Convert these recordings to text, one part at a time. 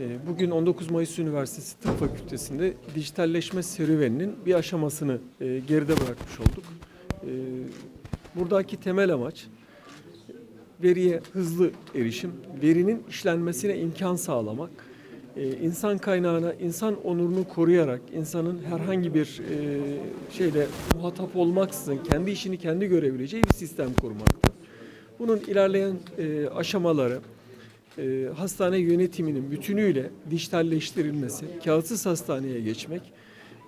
Ee, Bugün 19 Mayıs Üniversitesi Tıp Fakültesi'nde dijitalleşme serüveninin bir aşamasını e, geride bırakmış olduk. Ee, Buradaki temel amaç veriye hızlı erişim, verinin işlenmesine imkan sağlamak, Ee, insan kaynağına, insan onurunu koruyarak, insanın herhangi bir e, şeyle muhatap olmaksızın kendi işini kendi görebileceği bir sistem kurmaktır. Bunun ilerleyen e, aşamaları, e, hastane yönetiminin bütünüyle dijitalleştirilmesi, kağıtsız hastaneye geçmek,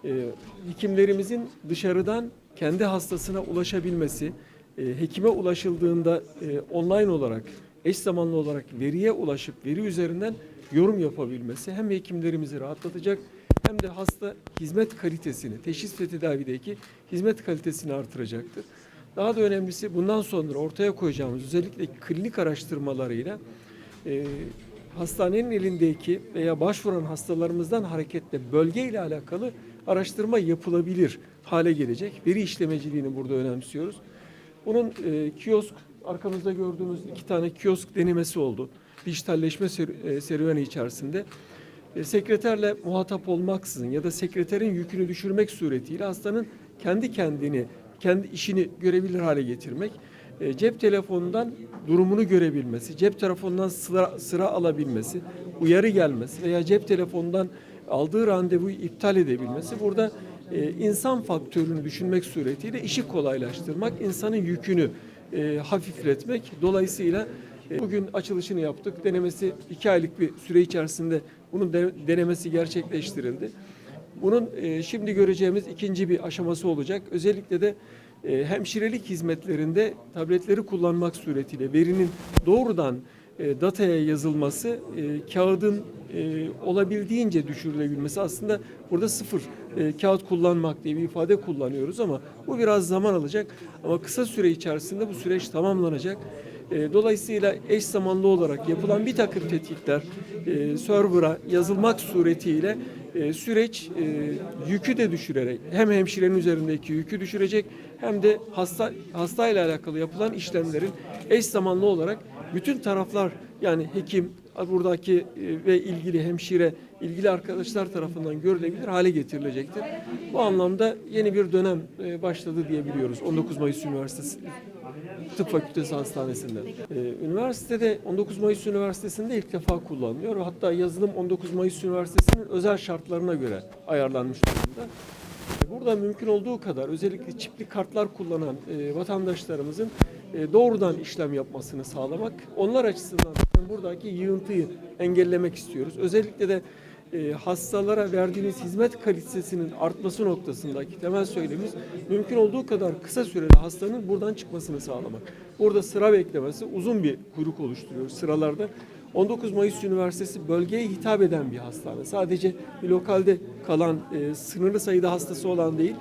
e, hekimlerimizin dışarıdan kendi hastasına ulaşabilmesi, e, hekime ulaşıldığında e, online olarak, eş zamanlı olarak veriye ulaşıp veri üzerinden yorum yapabilmesi hem hekimlerimizi rahatlatacak hem de hasta hizmet kalitesini, teşhis ve tedavideki hizmet kalitesini artıracaktır. Daha da önemlisi bundan sonra ortaya koyacağımız özellikle klinik araştırmalarıyla e, hastanenin elindeki veya başvuran hastalarımızdan hareketle bölge ile alakalı araştırma yapılabilir hale gelecek. Veri işlemeciliğini burada önemsiyoruz. Bunun e, kiosk, arkamızda gördüğümüz iki tane kiosk denemesi oldu. Dijitalleşme e, serüveni içerisinde. E, sekreterle muhatap olmaksızın ya da sekreterin yükünü düşürmek suretiyle hastanın kendi kendini, kendi işini görebilir hale getirmek, e, cep telefonundan durumunu görebilmesi, cep telefonundan sıra, sıra alabilmesi, uyarı gelmesi veya cep telefonundan aldığı randevuyu iptal edebilmesi burada e, insan faktörünü düşünmek suretiyle işi kolaylaştırmak, insanın yükünü e, hafifletmek. Dolayısıyla Bugün açılışını yaptık. Denemesi iki aylık bir süre içerisinde bunun de- denemesi gerçekleştirildi. Bunun şimdi göreceğimiz ikinci bir aşaması olacak. Özellikle de e, hemşirelik hizmetlerinde tabletleri kullanmak suretiyle verinin doğrudan e, dataya yazılması, e, kağıdın olabildiğince düşürülebilmesi aslında burada sıfır kağıt kullanmak diye bir ifade kullanıyoruz ama bu biraz zaman alacak ama kısa süre içerisinde bu süreç tamamlanacak. Dolayısıyla eş zamanlı olarak yapılan bir takım tetkikler server'a yazılmak suretiyle süreç yükü de düşürerek hem hemşirenin üzerindeki yükü düşürecek hem de hasta hastayla alakalı yapılan işlemlerin eş zamanlı olarak bütün taraflar yani hekim buradaki e, ve ilgili hemşire ilgili arkadaşlar tarafından görülebilir hale getirilecektir. Bu anlamda yeni bir dönem e, başladı diyebiliyoruz 19 Mayıs Üniversitesi Tıp Fakültesi Hastanesi'nde. Ee, üniversitede 19 Mayıs Üniversitesi'nde ilk defa kullanılıyor. Hatta yazılım 19 Mayıs Üniversitesi'nin özel şartlarına göre ayarlanmış durumda. Burada mümkün olduğu kadar özellikle çipli kartlar kullanan e, vatandaşlarımızın e, doğrudan işlem yapmasını sağlamak. Onlar açısından buradaki yığıntıyı engellemek istiyoruz. Özellikle de e, hastalara verdiğimiz hizmet kalitesinin artması noktasındaki temel söylemimiz mümkün olduğu kadar kısa sürede hastanın buradan çıkmasını sağlamak. Burada sıra beklemesi uzun bir kuyruk oluşturuyor sıralarda. 19 Mayıs Üniversitesi bölgeye hitap eden bir hastane. Sadece bir lokalde kalan e, sınırlı sayıda hastası olan değil,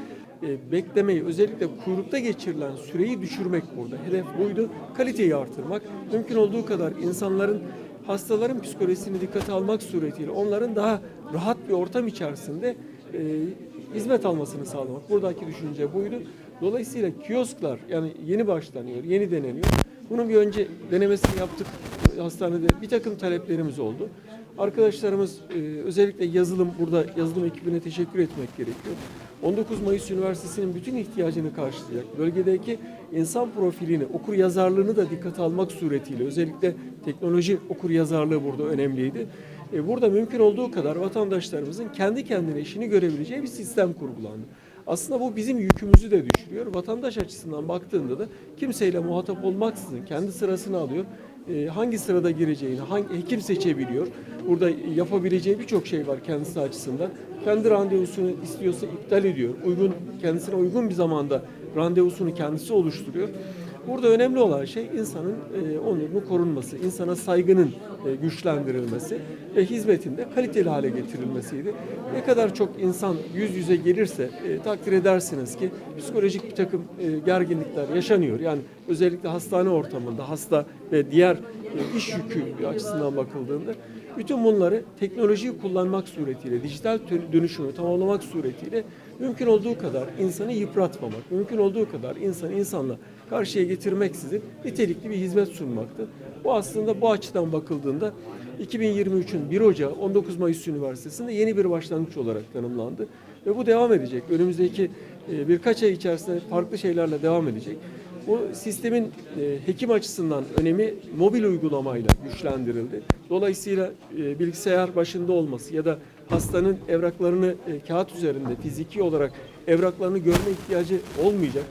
e, beklemeyi özellikle kuyrukta geçirilen süreyi düşürmek burada. Hedef buydu. Kaliteyi artırmak. Mümkün olduğu kadar insanların hastaların psikolojisini dikkate almak suretiyle onların daha rahat bir ortam içerisinde e, hizmet almasını sağlamak. Buradaki düşünce buydu. Dolayısıyla kiosklar yani yeni başlanıyor, yeni deneniyor. Bunun bir önce denemesini yaptık hastanede. Bir takım taleplerimiz oldu. Arkadaşlarımız e, özellikle yazılım, burada yazılım ekibine teşekkür etmek gerekiyor. 19 Mayıs Üniversitesi'nin bütün ihtiyacını karşılayacak. Bölgedeki insan profilini, okur yazarlığını da dikkate almak suretiyle özellikle teknoloji okur yazarlığı burada önemliydi. E, Burada mümkün olduğu kadar vatandaşlarımızın kendi kendine işini görebileceği bir sistem kurgulandı. Aslında bu bizim yükümüzü de düşürüyor. Vatandaş açısından baktığında da kimseyle muhatap olmaksızın kendi sırasını alıyor. E, hangi sırada gireceğini, hangi hekim seçebiliyor. Burada yapabileceği birçok şey var kendisi açısından. Kendi randevusunu istiyorsa iptal ediyor. Uygun kendisine uygun bir zamanda randevusunu kendisi oluşturuyor. Burada önemli olan şey insanın e, onurunun korunması, insana saygının e, güçlendirilmesi ve hizmetinde kaliteli hale getirilmesiydi. Ne kadar çok insan yüz yüze gelirse e, takdir edersiniz ki psikolojik bir takım e, gerginlikler yaşanıyor. Yani özellikle hastane ortamında hasta ve diğer e, iş yükü açısından bakıldığında bütün bunları teknolojiyi kullanmak suretiyle, dijital dönüşümü tamamlamak suretiyle mümkün olduğu kadar insanı yıpratmamak, mümkün olduğu kadar insanı insanla karşıya getirmeksizin nitelikli bir hizmet sunmaktı. Bu aslında bu açıdan bakıldığında 2023'ün 1 Ocağı 19 Mayıs Üniversitesi'nde yeni bir başlangıç olarak tanımlandı. Ve bu devam edecek. Önümüzdeki e, birkaç ay içerisinde farklı şeylerle devam edecek. Bu sistemin e, hekim açısından önemi mobil uygulamayla güçlendirildi. Dolayısıyla e, bilgisayar başında olması ya da hastanın evraklarını kağıt üzerinde fiziki olarak evraklarını görme ihtiyacı olmayacak.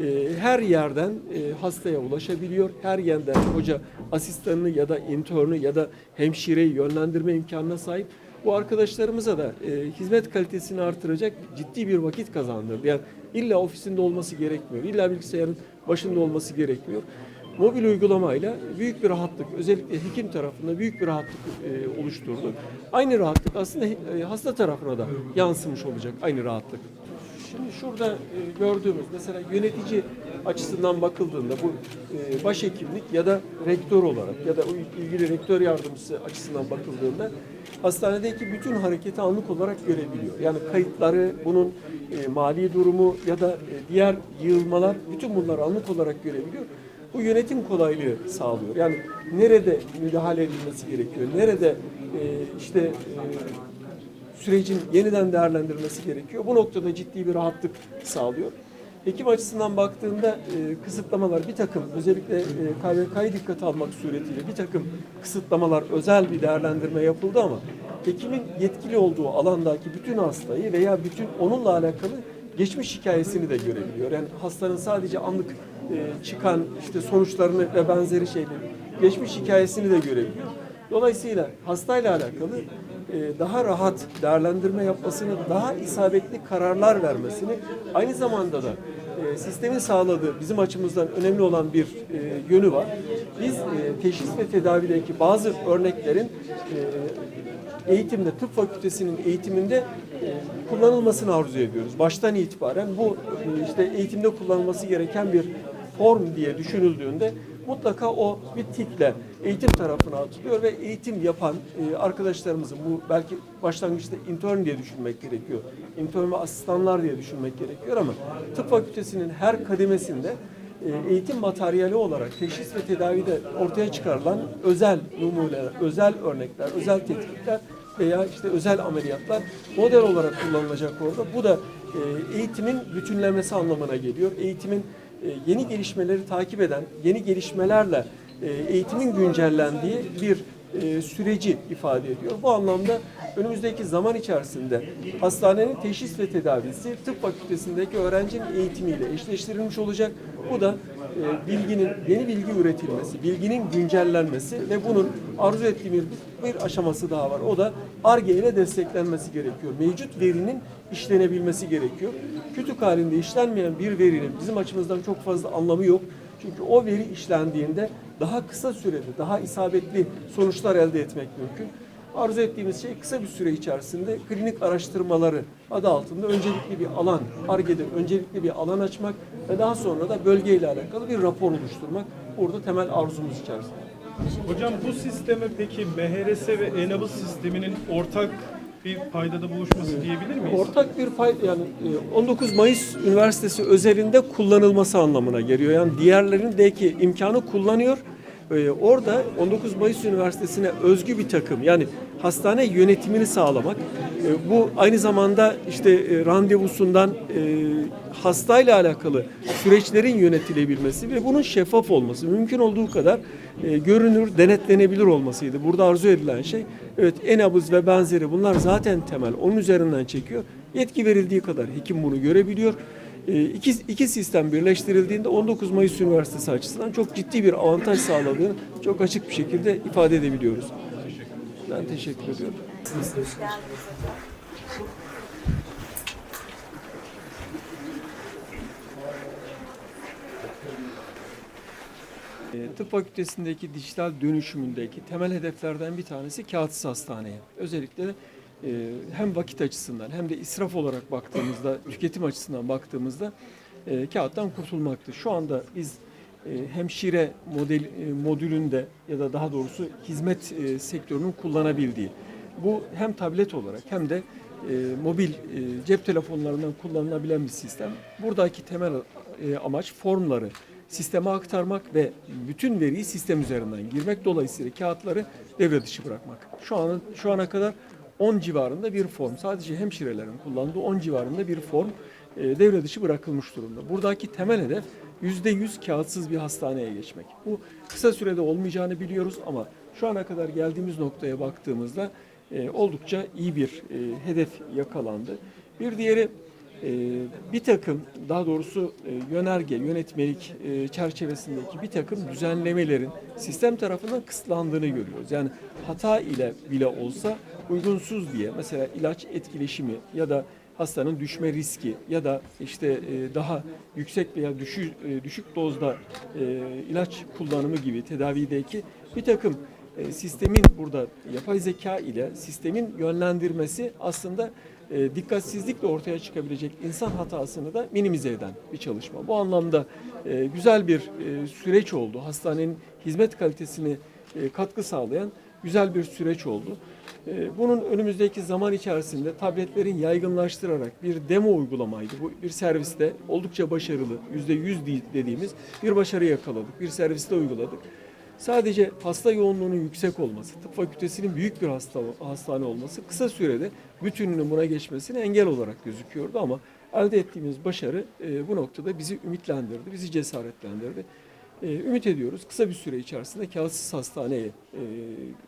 E, her yerden e, hastaya ulaşabiliyor. Her yerden hoca asistanını ya da internü ya da hemşireyi yönlendirme imkanına sahip. Bu arkadaşlarımıza da e, hizmet kalitesini artıracak ciddi bir vakit kazandırdı. Yani illa ofisinde olması gerekmiyor. İlla bilgisayarın başında olması gerekmiyor. Mobil uygulamayla büyük bir rahatlık, özellikle hekim tarafında büyük bir rahatlık e, oluşturdu. Aynı rahatlık aslında e, hasta tarafına da yansımış olacak aynı rahatlık. Şimdi şurada e, gördüğümüz mesela yönetici açısından bakıldığında bu e, başhekimlik ya da rektör olarak ya da ilgili rektör yardımcısı açısından bakıldığında hastanedeki bütün hareketi anlık olarak görebiliyor. Yani kayıtları, bunun e, mali durumu ya da diğer yığılmalar bütün bunları anlık olarak görebiliyor. Bu yönetim kolaylığı sağlıyor. Yani nerede müdahale edilmesi gerekiyor, nerede işte sürecin yeniden değerlendirilmesi gerekiyor. Bu noktada ciddi bir rahatlık sağlıyor. Hekim açısından baktığında e, kısıtlamalar bir takım özellikle e, KVK'yı dikkate almak suretiyle bir takım kısıtlamalar özel bir değerlendirme yapıldı ama hekimin yetkili olduğu alandaki bütün hastayı veya bütün onunla alakalı geçmiş hikayesini de görebiliyor. Yani hastanın sadece anlık e, çıkan işte sonuçlarını ve benzeri şeyleri geçmiş hikayesini de görebiliyor. Dolayısıyla hastayla alakalı daha rahat değerlendirme yapmasını, daha isabetli kararlar vermesini, aynı zamanda da e, sistemin sağladığı bizim açımızdan önemli olan bir e, yönü var. Biz e, teşhis ve tedavideki bazı örneklerin e, eğitimde, tıp fakültesinin eğitiminde e, kullanılmasını arzu ediyoruz. Baştan itibaren bu e, işte eğitimde kullanılması gereken bir form diye düşünüldüğünde mutlaka o bir tikle eğitim tarafına atılıyor ve eğitim yapan e, arkadaşlarımızın bu belki başlangıçta intern diye düşünmek gerekiyor. İntern ve asistanlar diye düşünmek gerekiyor ama tıp fakültesinin her kademesinde e, eğitim materyali olarak teşhis ve tedavide ortaya çıkarılan özel numuneler, özel örnekler, özel tetkikler veya işte özel ameliyatlar model olarak kullanılacak orada. Bu da e, eğitimin bütünlemesi anlamına geliyor. Eğitimin yeni gelişmeleri takip eden, yeni gelişmelerle e, eğitimin güncellendiği bir e, süreci ifade ediyor. Bu anlamda önümüzdeki zaman içerisinde hastanenin teşhis ve tedavisi tıp fakültesindeki öğrencinin eğitimiyle eşleştirilmiş olacak. Bu da e, bilginin, yeni bilgi üretilmesi, bilginin güncellenmesi ve bunun arzu ettiğimiz bir, aşaması daha var. O da ARGE ile desteklenmesi gerekiyor. Mevcut verinin işlenebilmesi gerekiyor. Kütük halinde işlenmeyen bir verinin bizim açımızdan çok fazla anlamı yok. Çünkü o veri işlendiğinde daha kısa sürede daha isabetli sonuçlar elde etmek mümkün. Arzu ettiğimiz şey kısa bir süre içerisinde klinik araştırmaları adı altında öncelikli bir alan, ARGE'de öncelikli bir alan açmak ve daha sonra da bölgeyle alakalı bir rapor oluşturmak burada temel arzumuz içerisinde. Hocam bu sisteme peki MHRS ve e-nabız sisteminin ortak bir paydada buluşması diyebilir miyiz? Ortak bir pay yani e, 19 Mayıs Üniversitesi özelinde kullanılması anlamına geliyor. Yani diğerlerinin imkanı kullanıyor. E, Orada 19 Mayıs Üniversitesi'ne özgü bir takım yani hastane yönetimini sağlamak. e, Bu aynı zamanda işte e, randevusundan e, hastayla alakalı süreçlerin yönetilebilmesi ve bunun şeffaf olması mümkün olduğu kadar görünür, denetlenebilir olmasıydı. Burada arzu edilen şey evet enabız ve benzeri bunlar zaten temel. Onun üzerinden çekiyor. Yetki verildiği kadar hekim bunu görebiliyor. E, İki, iki sistem birleştirildiğinde 19 Mayıs Üniversitesi açısından çok ciddi bir avantaj sağladığını çok açık bir şekilde ifade edebiliyoruz. Ben teşekkür ediyorum. E, Tıp fakültesindeki dijital dönüşümündeki temel hedeflerden bir tanesi kağıtsız hastaneye. Özellikle e, hem vakit açısından hem de israf olarak baktığımızda, tüketim açısından baktığımızda e, kağıttan kurtulmaktı. Şu anda biz e, hemşire model e, modülünde ya da daha doğrusu hizmet e, sektörünün kullanabildiği. Bu hem tablet olarak hem de e, mobil e, cep telefonlarından kullanılabilen bir sistem. Buradaki temel e, amaç formları sisteme aktarmak ve bütün veriyi sistem üzerinden girmek dolayısıyla kağıtları devre dışı bırakmak. Şu an şu ana kadar 10 civarında bir form sadece hemşirelerin kullandığı 10 civarında bir form e, devre dışı bırakılmış durumda. Buradaki temel hedef %100 kağıtsız bir hastaneye geçmek. Bu kısa sürede olmayacağını biliyoruz ama şu ana kadar geldiğimiz noktaya baktığımızda e, oldukça iyi bir e, hedef yakalandı. Bir diğeri bir takım daha doğrusu e, yönerge, yönetmelik e, çerçevesindeki bir takım düzenlemelerin sistem tarafından kısıtlandığını görüyoruz. Yani hata ile bile olsa uygunsuz diye mesela ilaç etkileşimi ya da hastanın düşme riski ya da işte e, daha yüksek veya düşük, düşük dozda ilaç kullanımı gibi tedavideki bir takım sistemin burada yapay zeka ile sistemin yönlendirmesi aslında e, dikkatsizlikle ortaya çıkabilecek insan hatasını da minimize eden bir çalışma. Bu anlamda e, güzel bir e, süreç oldu. Hastanenin hizmet kalitesini e, katkı sağlayan güzel bir süreç oldu. E, Bunun önümüzdeki zaman içerisinde tabletlerin yaygınlaştırarak bir demo uygulamaydı. Bu bir serviste oldukça başarılı, %100 dediğimiz bir başarı yakaladık. Bir serviste uyguladık. Sadece hasta yoğunluğunun yüksek olması, tıp fakültesinin büyük bir hasta, hastane olması kısa sürede bütününün buna geçmesine engel olarak gözüküyordu ama elde ettiğimiz başarı e, bu noktada bizi ümitlendirdi, bizi cesaretlendirdi. E, ümit ediyoruz kısa bir süre içerisinde kağıtsız hastaneyi e,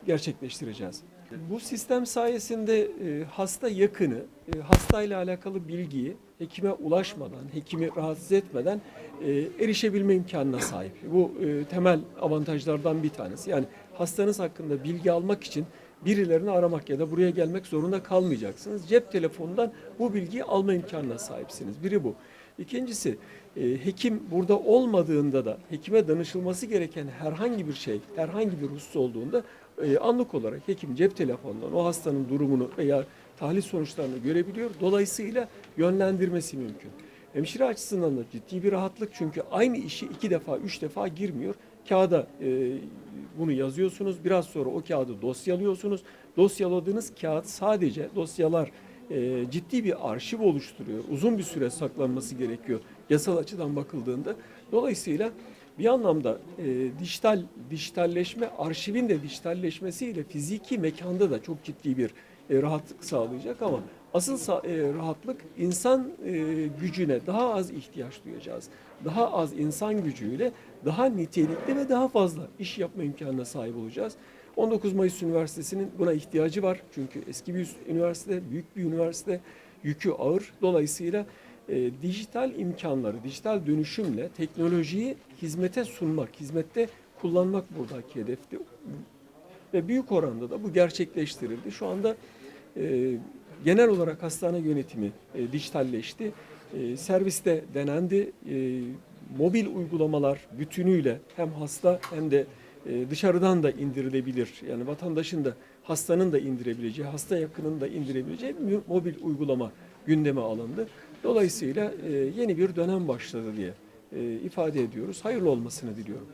gerçekleştireceğiz. Bu sistem sayesinde e, hasta yakını, e, hastayla alakalı bilgiyi hekime ulaşmadan, hekimi rahatsız etmeden e, erişebilme imkanına sahip. Bu temel avantajlardan bir tanesi. Yani hastanız hakkında bilgi almak için birilerini aramak ya da buraya gelmek zorunda kalmayacaksınız. Cep telefonundan bu bilgiyi alma imkanına sahipsiniz. Biri bu. İkincisi hekim burada olmadığında da hekime danışılması gereken herhangi bir şey, herhangi bir husus olduğunda e, anlık olarak hekim cep telefonundan o hastanın durumunu veya tahlil sonuçlarını görebiliyor. Dolayısıyla yönlendirmesi mümkün. Hemşire açısından da ciddi bir rahatlık çünkü aynı işi iki defa, üç defa girmiyor. Kağıda e, bunu yazıyorsunuz. Biraz sonra o kağıdı dosyalıyorsunuz. Dosyaladığınız kağıt sadece dosyalar e, ciddi bir arşiv oluşturuyor. Uzun bir süre saklanması gerekiyor yasal açıdan bakıldığında. Dolayısıyla bir anlamda e, dijital dijitalleşme, arşivin de dijitalleşmesiyle fiziki mekanda da çok ciddi bir e, rahatlık sağlayacak ama asıl e, rahatlık insan e, gücüne daha az ihtiyaç duyacağız. Daha az insan gücüyle daha nitelikli ve daha fazla iş yapma imkanına sahip olacağız. 19 Mayıs Üniversitesi'nin buna ihtiyacı var. Çünkü eski bir üniversite, büyük bir üniversite, yükü ağır. Dolayısıyla e, dijital imkanları, dijital dönüşümle teknolojiyi hizmete sunmak, hizmette kullanmak buradaki hedefti. Ve büyük oranda da bu gerçekleştirildi. Şu anda e, genel olarak hastane yönetimi e, dijitalleşti. E, serviste denendi. E, mobil uygulamalar bütünüyle hem hasta hem de e, dışarıdan da indirilebilir. Yani vatandaşın da hastanın da indirebileceği, hasta yakının da indirebileceği mobil uygulama gündeme alındı. Dolayısıyla yeni bir dönem başladı diye ifade ediyoruz. Hayırlı olmasını diliyorum.